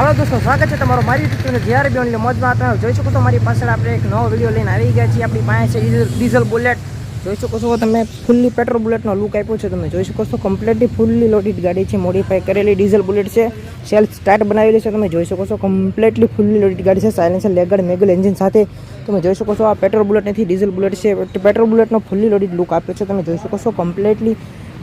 હાલો દોસ્તો, સ્વાગત છે તમારો મારી YouTube channel G R B only મોજમાં તમે જોઈ શકો છો મારી પાછળ આપણે એક નવો વીડિયો લઈને આવી ગયા છીએ. આપણી પાસે ડીઝલ બુલેટ જોઈ શકો છો તમે ફૂલ્લી પેટ્રોલ બુલેટનો લુક આપ્યો છે તમે જોઈ શકો છો કમ્પ્લીટલી ફૂલ્લી લોડેડ ગાડી છે મોડિફાઈ કરેલી ડીઝલ બુલેટ છે. સેલ્ફ સ્ટાર્ટ બનાવેલી છે તમે જોઈ શકો છો કમ્પ્લીટલી ફૂલ્લી લોડેડ ગાડી છે. સાયલેન્સર લેગડ મેગલ એન્જિન સાથે તમે જોઈ શકો છો આ પેટ્રોલ બુલેટ નથી ડીઝલ બુલેટ છે. પેટ્રોલ બુલેટનો ફૂલ્લી લોડેડ લુક આપ્યો છે તમે જોઈ શકો છો કમ્પ્લીટલી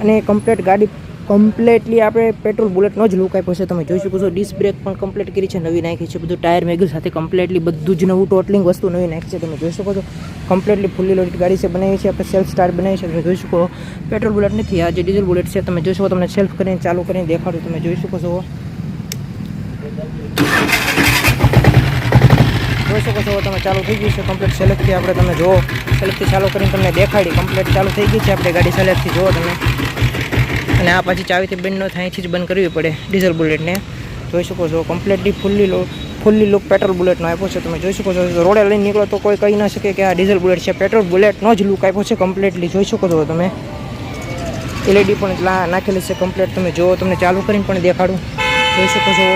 અને કમ્પ્લીટ ગાડી કમ્પ્લીટલી આપણે પેટ્રોલ બુલેટનો જ લુક આપ્યો છે. તમે જોઈ શકો છો ડિસ્ક બ્રેક પણ કમ્પ્લીટ કરી છે, નવી નાખી છે, બધું ટાયર મેગલ સાથે કમ્પ્લેટલી બધું જ નવું ટોટલિંગ વસ્તુ નવી નાખી છે. તમે જોઈ શકો છો કમ્પ્લેટલી ફૂલી લોડેડ ગાડી છે, બનાવી છે, આપણે સેલ્ફ સ્ટાર્ટ બનાવી છે. તમે જોઈ શકો પેટ્રોલ બુલેટ નથી, આ જે ડીઝલ બુલેટ છે, તમે જોઈ શકો તમને સેલ્ફ કરીને ચાલુ કરીને દેખાડું. તમે જોઈ શકો છો. જોઈ શકો છો તમે ચાલુ થઈ ગયું છે કમ્પ્લીટ સેલેક્ટથી આપણે તમે જુઓ. સેલેક્ટથી ચાલુ કરીને તમને દેખાડી કમ્પ્લીટ ચાલુ થઈ ગઈ છે, આપણે ગાડી સેલેક્ટથી જુઓ તમે. અને આ પાછી ચાવીથી બંધ ન થાય, અહીંથી જ બંધ કરવી પડે ડીઝલ બુલેટને જોઈ શકો છો કમ્પ્લીટલી ફૂલ્લી લો ફૂલ્લી લુક પેટ્રોલ બુલેટનો આપ્યો છે. તમે જોઈ શકો છો, રોડે લઈને નીકળો તો કોઈ કહી ન શકે કે આ ડીઝલ બુલેટ છે. પેટ્રોલ બુલેટનો જ લુક આપ્યો છે કમ્પ્લીટલી જોઈ શકો છો તમે. એલઈડી પણ નાખેલી છે કમ્પ્લીટ તમે જુઓ, તમને ચાલુ કરીને પણ દેખાડું. જોઈ શકો છો.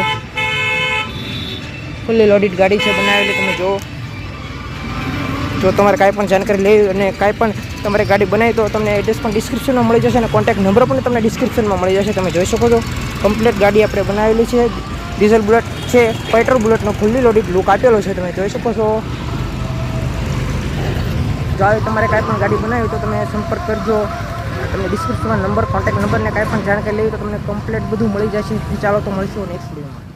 ફૂલ્લી લોડેડ ગાડી છે બનાવેલી. તમે જુઓ. જો તમારે કાંઈ પણ જાણકારી લેવી અને કાંઈ પણ તમારે ગાડી બનાવી તો તમને એડ્રેસ પણ ડિસ્ક્રિપ્શનમાં મળી જશે અને કોન્ટેક્ટ નંબર પણ તમને ડિસ્ક્રિપ્શનમાં મળી જશે, તમે જોઈ શકો છો. કમ્પ્લીટ ગાડી આપણે બનાવેલી છે. ડીઝલ બુલેટ છે પેટ્રોલ બુલેટનો ફૂલ્લી લોડિડ લુક આપેલો છે, તમે જોઈ શકો છો. જો તમારે કાંઈ પણ ગાડી બનાવી તો તમે સંપર્ક કરજો. તમને ડિસ્ક્રિપ્શનમાં નંબર કોન્ટેક્ટ નંબરને કાંઈ પણ જાણકારી લેવી તો તમને કમ્પ્લીટ બધું મળી જશે. ચાલો તો મળશું નેક્સ્ટ વિડીયોમાં